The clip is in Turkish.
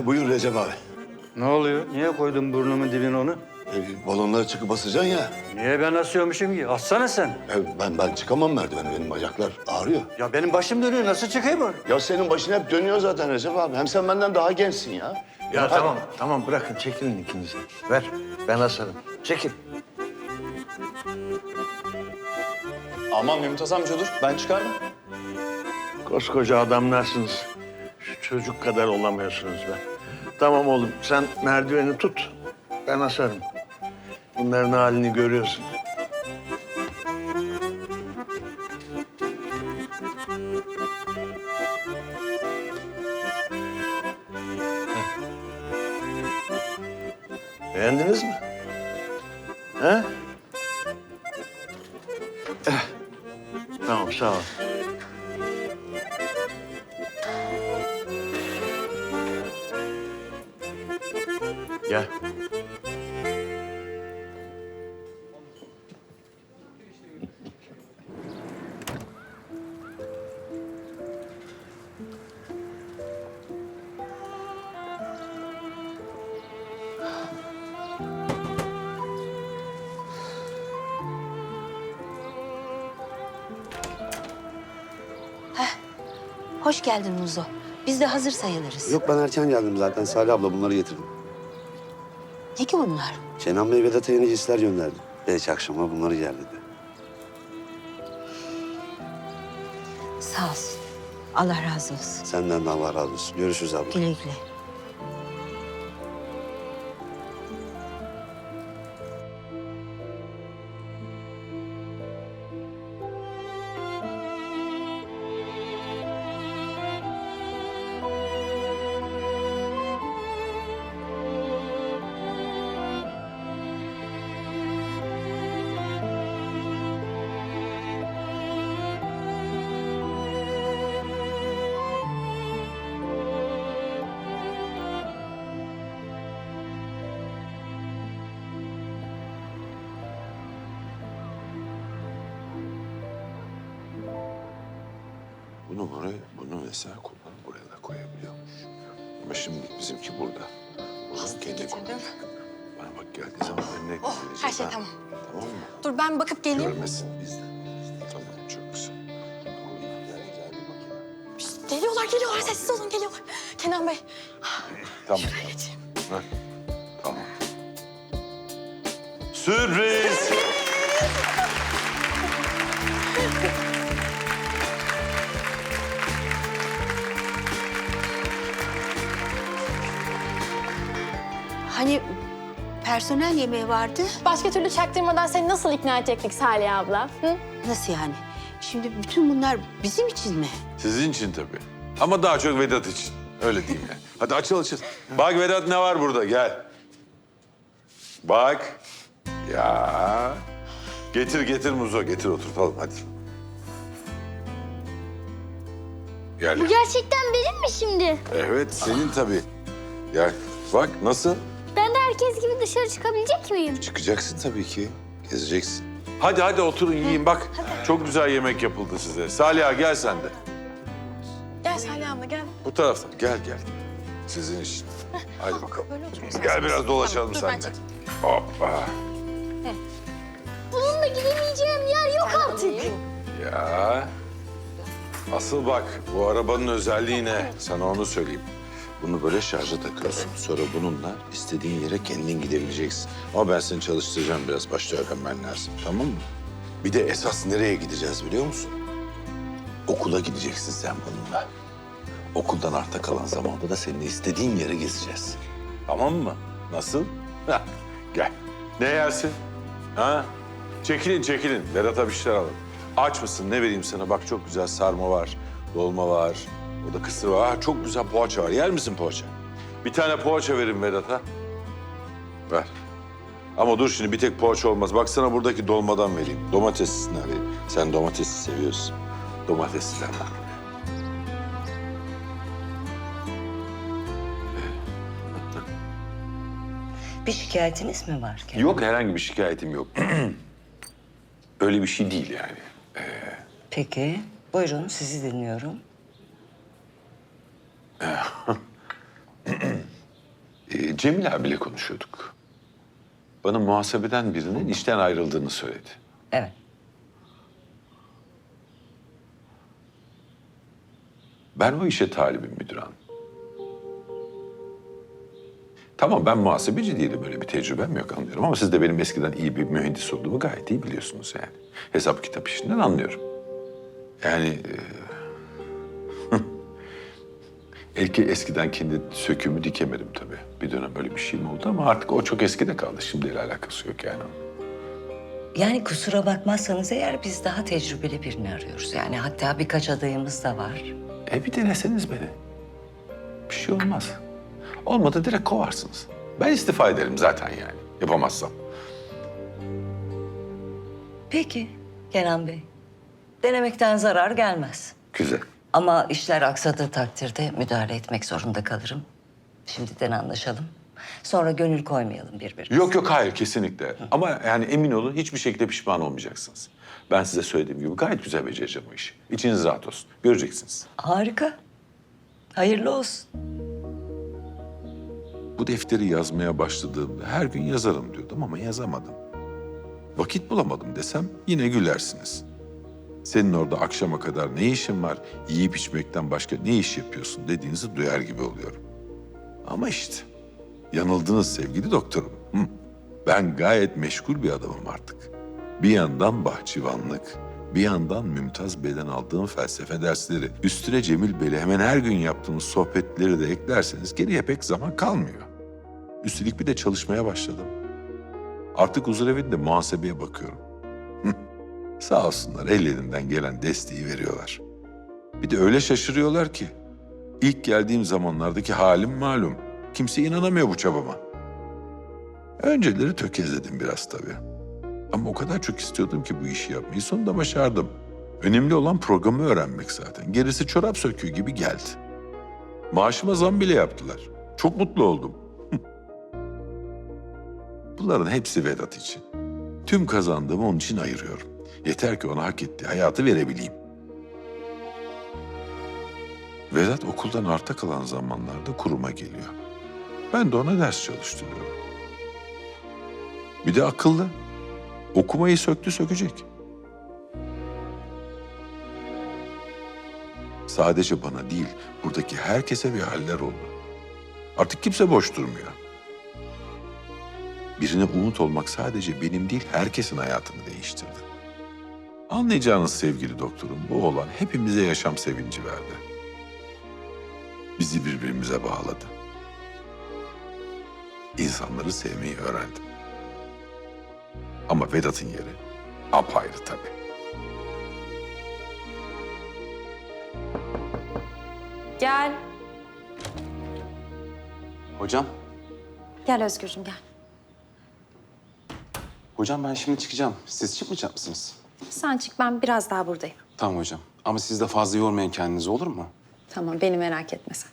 Buyur Recep abi. Ne oluyor? Niye koydun burnumun dibine onu? E, balonları çıkıp basacaksın ya. Niye ben asıyormuşum ki? Assana sen. E, ben ben çıkamam merdivene. Benim bacaklar ağrıyor. Ya benim başım dönüyor. Nasıl çıkayım oraya? Ya senin başın hep dönüyor zaten Recep abi. Hem sen benden daha gençsin ya. Ya tamam, tamam bırakın çekilin ikiniz de. Ver, ben asarım. Çekil. Aman Mümtaz amca dur. Ben çıkardım. Koskoca adamlarsınız. Çocuk kadar olamıyorsunuz be. Tamam oğlum, sen merdiveni tut. Ben asarım. Bunların halini görüyorsun. Beğendiniz mi? He? Eh. Tamam, sağ ol. Gel. Hoş geldin Muzo. Biz de hazır sayılırız. Yok ben erken geldim zaten. Salih abla bunları getirdim. Ne ki bunlar? Kenan Bey Vedat'a yeni cinsler gönderdi. Belki akşama bunları yer dedi. Sağ olsun. Allah razı olsun. Senden de Allah razı olsun. Görüşürüz abla. Güle güle. Bunu buraya, bunu mesela kullanıp buraya da koyabiliyormuş. Ama şimdi bizimki burada. Uzun kendi koyacak. Bana bak geldiği zaman önüne Oh, gelecek, her şey ha? tamam. Tamam mı? Dur ben bakıp geleyim. Görmesin bizden. Tamam, çok güzel. Şişt, geliyorlar geliyorlar sessiz olun geliyorlar. Kenan Bey. Tamam. Şuraya geçeyim. Ha, Tamam. Sürpriz! Personel yemeği vardı. Başka türlü çaktırmadan seni nasıl ikna edecektik Salih abla? Hı? Nasıl yani? Şimdi bütün bunlar bizim için mi? Sizin için tabii. Ama daha çok Vedat için. Öyle diyeyim yani. Hadi açıl açıl. Bak Vedat ne var burada gel. Bak. Ya. Getir getir Muzo getir oturtalım hadi. Gel. Bu gerçekten benim mi şimdi? Evet senin tabii. Gel. Bak nasıl? Herkes gibi dışarı çıkabilecek miyim? Çıkacaksın tabii ki. Gezeceksin. Hadi hadi oturun yiyin bak. Çok güzel yemek yapıldı size. Saliha gel sen de. Gel Salih abla gel. Bu taraftan gel gel. Sizin için. Hadi bakalım. Böyle. Gel biraz dolaşalım Tamam, dur ben seninle. Hoppa. Bununla gidemeyeceğim yer yok artık. Ya. Asıl bak bu arabanın özelliği ne? Sana onu söyleyeyim. Bunu böyle şarja takıyorsun. Sonra bununla istediğin yere kendin gidebileceksin. Ama ben seni çalıştıracağım biraz. Başta öğrenmen lazım. Tamam mı? Bir de esas nereye gideceğiz biliyor musun? Okula gideceksin sen bununla. Okuldan arta kalan zamanda da seninle istediğin yere gezeceğiz. Tamam mı? Nasıl? Hah, gel. Ne yersin? Ha? Çekilin çekilin. Vedat'a bir şeyler alın. Aç mısın? Ne vereyim sana? Bak çok güzel sarma var, dolma var. Orada kısır var. Ha, çok güzel poğaça var. Yer misin poğaça? Bir tane poğaça verin Vedat'a. Ver. Ama dur şimdi bir tek poğaça olmaz. Baksana buradaki dolmadan vereyim. Domatesinden vereyim. Sen domatesi seviyorsun. Domatesliden ver. Bir şikayetiniz mi var? Kenan? Yok herhangi bir şikayetim yok. Öyle bir şey değil yani. Peki, buyurun sizi dinliyorum. Ee, Cemil abiyle konuşuyorduk. Bana muhasebeden birinin işten ayrıldığını söyledi. Evet. Ben o işe talibim müdür hanım. Tamam ben muhasebeci değilim böyle bir tecrübem yok anlıyorum ama siz de benim eskiden iyi bir mühendis olduğumu gayet iyi biliyorsunuz yani. Hesap kitap işinden anlıyorum. Yani e, Elki eskiden kendi sökümü dikemedim tabii. Bir dönem böyle bir şeyim oldu ama artık o çok eskide kaldı. Şimdiyle alakası yok yani. Yani kusura bakmazsanız eğer biz daha tecrübeli birini arıyoruz. Yani hatta birkaç adayımız da var. E bir deneseniz beni. Bir şey olmaz. Olmadı direkt kovarsınız. Ben istifa ederim zaten yani. Yapamazsam. Peki Kenan Bey. Denemekten zarar gelmez. Güzel. Ama işler aksadığı takdirde müdahale etmek zorunda kalırım. Şimdiden anlaşalım. Sonra gönül koymayalım birbirimize. Yok yok hayır kesinlikle. Ama yani emin olun hiçbir şekilde pişman olmayacaksınız. Ben size söylediğim gibi gayet güzel becereceğim o işi. İçiniz rahat olsun. Göreceksiniz. Harika. Hayırlı olsun. Bu defteri yazmaya başladığımda her gün yazarım diyordum ama yazamadım. Vakit bulamadım desem yine gülersiniz. Senin orada akşama kadar ne işin var, yiyip içmekten başka ne iş yapıyorsun dediğinizi duyar gibi oluyorum. Ama işte yanıldınız sevgili doktorum. Hı. Ben gayet meşgul bir adamım artık. Bir yandan bahçıvanlık, bir yandan Mümtaz Bey'den aldığım felsefe dersleri, üstüne Cemil Bey'le hemen her gün yaptığımız sohbetleri de eklerseniz geriye pek zaman kalmıyor. Üstelik bir de çalışmaya başladım. Artık huzurevinde muhasebeye bakıyorum. Sağ olsunlar ellerinden gelen desteği veriyorlar. Bir de öyle şaşırıyorlar ki. İlk geldiğim zamanlardaki halim malum. Kimse inanamıyor bu çabama. Önceleri tökezledim biraz tabii. Ama o kadar çok istiyordum ki bu işi yapmayı. Sonunda başardım. Önemli olan programı öğrenmek zaten. Gerisi çorap söküğü gibi geldi. Maaşıma zam bile yaptılar. Çok mutlu oldum. Bunların hepsi Vedat için. Tüm kazandığımı onun için ayırıyorum. Yeter ki ona hak ettiği hayatı verebileyim. Vedat okuldan arta kalan zamanlarda kuruma geliyor. Ben de ona ders çalıştırıyorum. Bir de akıllı. Okumayı söktü sökecek. Sadece bana değil, buradaki herkese bir haller oldu. Artık kimse boş durmuyor. Birine umut olmak sadece benim değil, herkesin hayatını değiştirdi. Anlayacağınız sevgili doktorum, bu olan hepimize yaşam sevinci verdi. Bizi birbirimize bağladı. İnsanları sevmeyi öğrendim. Ama Vedat'ın yeri apayrı tabii. Gel. Hocam. Gel Özgürcüğüm gel. Hocam ben şimdi çıkacağım. Siz çıkmayacak mısınız? Sen çık ben biraz daha buradayım. Tamam hocam. Ama siz de fazla yormayın kendinizi olur mu? Tamam beni merak etme sen.